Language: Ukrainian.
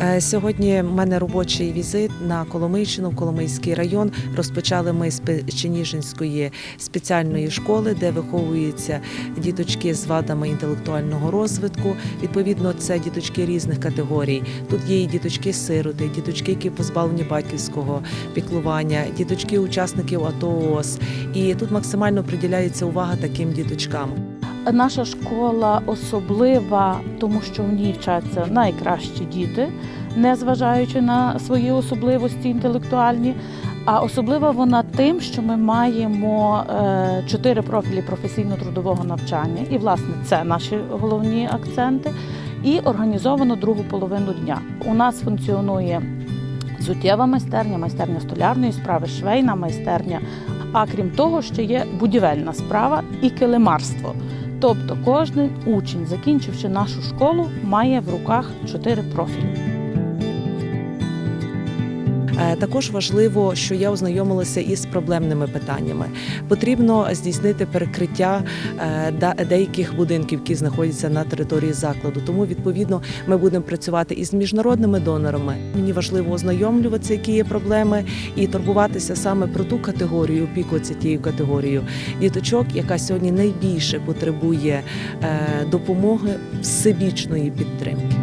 Е, Сьогодні в мене робочий візит на Коломийщину, Коломийський район. Розпочали ми з Печеніжинської спеціальної школи, де виховуються діточки з вадами інтелектуального розвитку. Відповідно, це діточки різних категорій. Тут є і діточки-сироти, діточки, які позбавлені батьківського піклування, діточки учасників АТО ООС. І тут максимально приділяється увага таким діточкам. Наша школа особлива, тому що в ній вчаться найкращі діти, незважаючи на свої особливості інтелектуальні. А особлива вона тим, що ми маємо е, чотири профілі професійно-трудового навчання, і власне це наші головні акценти. І організовано другу половину дня. У нас функціонує взуттєва майстерня, майстерня столярної справи, швейна майстерня. А крім того, ще є будівельна справа і килимарство. Тобто кожен учень, закінчивши нашу школу, має в руках чотири профілі. Е, Також важливо, що я ознайомилася із проблемними питаннями. Потрібно здійснити перекриття е, деяких будинків, які знаходяться на території закладу. Тому відповідно ми будемо працювати із міжнародними донорами. Мені важливо ознайомлюватися, які є проблеми, і турбуватися саме про ту категорію, опікуватися тією категорією діточок, яка сьогодні найбільше потребує е, допомоги всебічної підтримки.